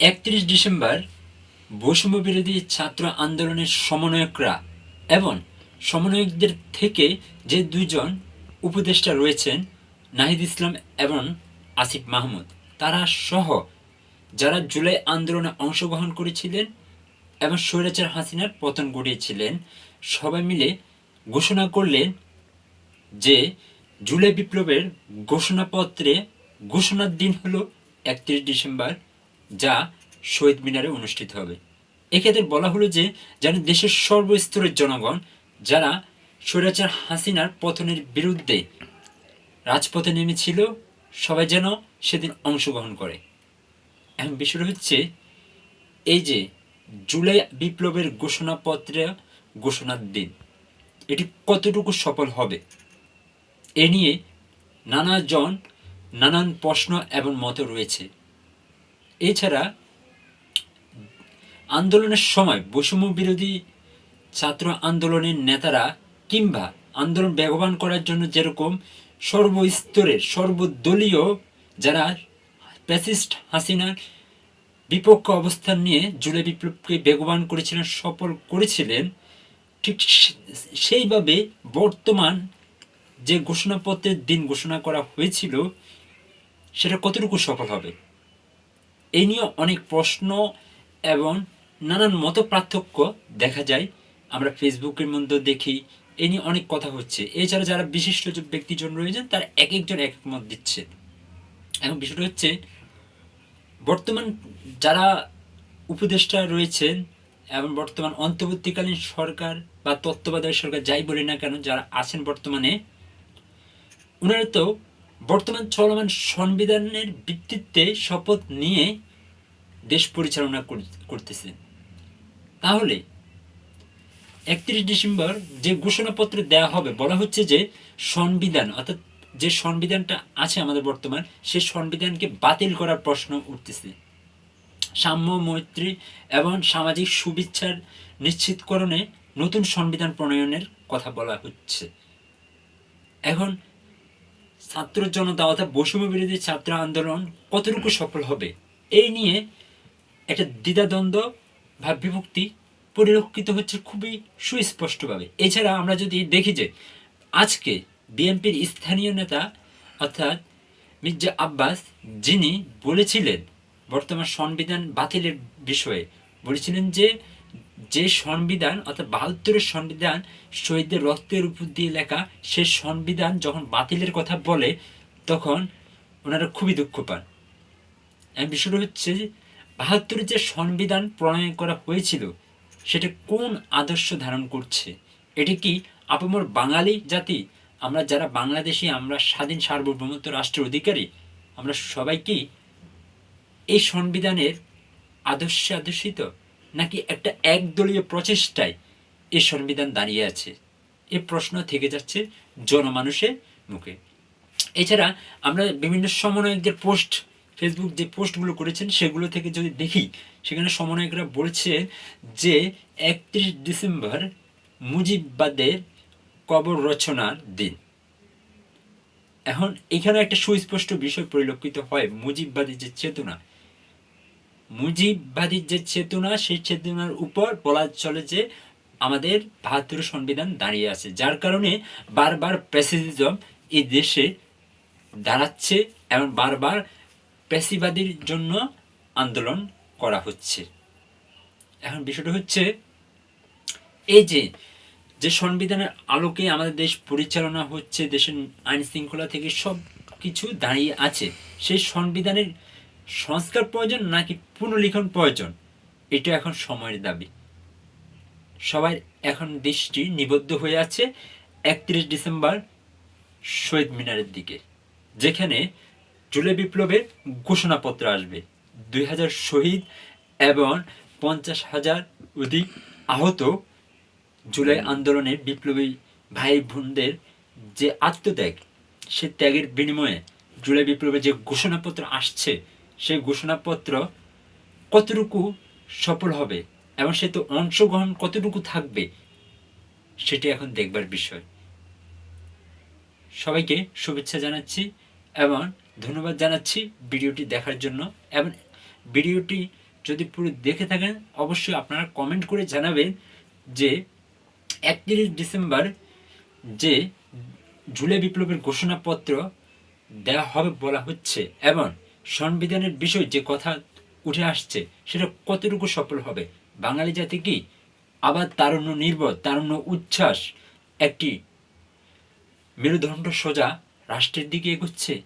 একত্রিশ ডিসেম্বর বৈষম্য বিরোধী ছাত্র আন্দোলনের সমন্বয়করা এবং সমন্বয়কদের থেকে যে দুইজন উপদেষ্টা রয়েছেন নাহিদ ইসলাম এবং আসিফ মাহমুদ, তারা সহ যারা জুলাই আন্দোলনে অংশগ্রহণ করেছিলেন এবং স্বৈরাচার হাসিনার পতন ঘটিয়েছিলেন, সবাই মিলে ঘোষণা করলেন যে জুলাই বিপ্লবের ঘোষণাপত্রে ঘোষণার দিন হলো একত্রিশ ডিসেম্বর। যা শহীদ মিনারে অনুষ্ঠিত হবে। এক্ষেত্রে বলা হলো যে, যেন দেশের সর্বস্তরের জনগণ, যারা স্বৈরাচার হাসিনার পতনের বিরুদ্ধে রাজপথে নেমেছিল, সবাই যেন সেদিন অংশগ্রহণ করে। এখন বিষয়টা হচ্ছে, এই যে জুলাই বিপ্লবের ঘোষণাপত্রে, ঘোষণার দিন, এটি কতটুকু সফল হবে? এ নিয়ে নানাজন নানান প্রশ্ন এবং মত রয়েছে। এছাড়া আন্দোলনের সময় বৈষম্য বিরোধী ছাত্র আন্দোলনের নেতারা কিংবা আন্দোলন বেগবান করার জন্য যেরকম সর্বস্তরের, সর্বদলীয় যারা প্যাসিস্ট হাসিনার বিপক্ষ অবস্থান নিয়ে জুলাই বিপ্লবকে বেগবান করেছিলেন, সফল করেছিলেন, ঠিক সেইভাবে বর্তমান যে ঘোষণাপত্রের দিন ঘোষণা করা হয়েছিল, সেটা কতটুকু সফল হবে? এই নিয়ে অনেক প্রশ্ন এবং নানান মত পার্থক্য দেখা যায়। আমরা ফেসবুকের মধ্যে দেখি, এ নিয়ে অনেক কথা হচ্ছে। এছাড়া যারা বিশিষ্ট ব্যক্তিজন রয়েছেন, তার এক একজন এক এক মত দিচ্ছে। এখন বিষয়টা হচ্ছে, বর্তমান যারা উপদেষ্টা রয়েছেন এবং বর্তমান অন্তর্বর্তীকালীন সরকার বা তত্ত্বাবধায়ক সরকার, যাই বলি না কেন, যারা আছেন বর্তমানে ওনারা তো বর্তমান চলমান সংবিধানের ভিত্তিতে শপথ নিয়ে দেশ পরিচালনা করতেছে। তাহলে একত্রিশ ডিসেম্বর যে ঘোষণাপত্র দেওয়া হবে, বলা হচ্ছে যে সংবিধান, অর্থাৎ যে সংবিধানটা আছে আমাদের বর্তমান সেই সংবিধানকে বাতিল করার প্রশ্ন উঠতেছে। সাম্য, মৈত্রী এবং সামাজিক সুবিচার নিশ্চিতকরণে নতুন সংবিধান প্রণয়নের কথা বলা হচ্ছে। এখন ছাত্র জনতা অর্থাৎ বৈষম্য বিরোধী ছাত্র আন্দোলন কতটুকু সফল হবে? এই নিয়ে একটা দ্বিধাদ্বন্দ্ব ভাব বিভক্তি পরিলক্ষিত হচ্ছে খুবই সুস্পষ্টভাবে। এছাড়া আমরা যদি দেখি যে আজকে বিএনপির স্থানীয় নেতা অর্থাৎ মির্জা আব্বাস, যিনি বলেছিলেন, বর্তমান সংবিধান বাতিলের বিষয়ে বলেছিলেন যে যে সংবিধান অর্থাৎ বাহাত্তরের সংবিধান শহীদদের রক্তের উপর দিয়ে লেখা, সে সংবিধান যখন বাতিলের কথা বলে, তখন ওনারা খুবই দুঃখ পান। বিষয়টা হচ্ছে বাহাত্তরের যে সংবিধান প্রণয়ন করা হয়েছিল, সেটা কোন আদর্শ ধারণ করছে? এটি কি আপামর বাঙালি জাতি? আমরা যারা বাংলাদেশি, আমরা স্বাধীন সার্বভৌমত্ব রাষ্ট্রের অধিকারী, আমরা সবাই কি এই সংবিধানের আদর্শে আদর্শিত? নাকি একটা একদলীয় প্রচেষ্টায় এ সংবিধান দাঁড়িয়ে আছে? এ প্রশ্ন থেকে যাচ্ছে জনমানুষের মুখে। এছাড়া আমরা বিভিন্ন সমন্বয়কদের পোস্ট ফেসবুক যে পোস্টগুলো করেছেন, সেগুলো থেকে যদি দেখি, সেখানে সমন্বয়করা বলছে যে একত্রিশ ডিসেম্বর মুজিববাদের কবর রচনার দিন। এখন এখানে একটা সুস্পষ্ট বিষয় পরিলক্ষিত হয় মুজিববাদের যে চেতনা। মুজিববাদীর যে চেতনা, সেই চেতনার উপর বলা চলে যে আমাদের বাহাত্তর সংবিধান দাঁড়িয়ে আছে। যার কারণে বারবার প্যাসিজম এই দেশে দাঁড়াচ্ছে এবং বারবার প্যাসিবাদীর জন্য আন্দোলন করা হচ্ছে। এখন বিষয়টা হচ্ছে, এই যে যে সংবিধানের আলোকে আমাদের দেশ পরিচালনা হচ্ছে, দেশের আইন শৃঙ্খলা থেকে সব কিছু দাঁড়িয়ে আছে, সেই সংবিধানের সংস্কার প্রয়োজন নাকি পুনর্লিখন প্রয়োজন? এটা এখন সময়ের দাবি। সবাই এখন দৃষ্টি নিবদ্ধ হয়ে আছে একত্রিশ ডিসেম্বর শহীদ মিনারের দিকে, যেখানে জুলাই বিপ্লবের ঘোষণাপত্র আসবে। দুই হাজার শহীদ এবং পঞ্চাশ হাজার অধিক আহত জুলাই আন্দোলনের বিপ্লবী ভাই বোনদের যে আত্মত্যাগ, সে ত্যাগের বিনিময়ে জুলাই বিপ্লবের যে ঘোষণাপত্র আসছে সেই ঘোষণাপত্র কতটুকু সফল হবে এবং সে তো অংশগ্রহণ কতটুকু থাকবে, সেটি এখন দেখবার বিষয়। সবাইকে শুভেচ্ছা জানাচ্ছি এবং ধন্যবাদ জানাচ্ছি ভিডিওটি দেখার জন্য এবং ভিডিওটি যদি পুরো দেখে থাকেন, অবশ্যই আপনারা কমেন্ট করে জানাবেন যে একত্রিশ ডিসেম্বর যে জুলাই বিপ্লবের ঘোষণাপত্র দেওয়া হবে বলা হচ্ছে এবং সংবিধানের বিষয় যে কথা উঠে আসছে, সেটা কতটুকু সফল হবে? বাঙালি জাতি কি আবার তারুণ্য নির্ভর, তারুণ্য উচ্ছ্বাস একটি মেরুদণ্ড সোজা রাষ্ট্রের দিকে এগোচ্ছে?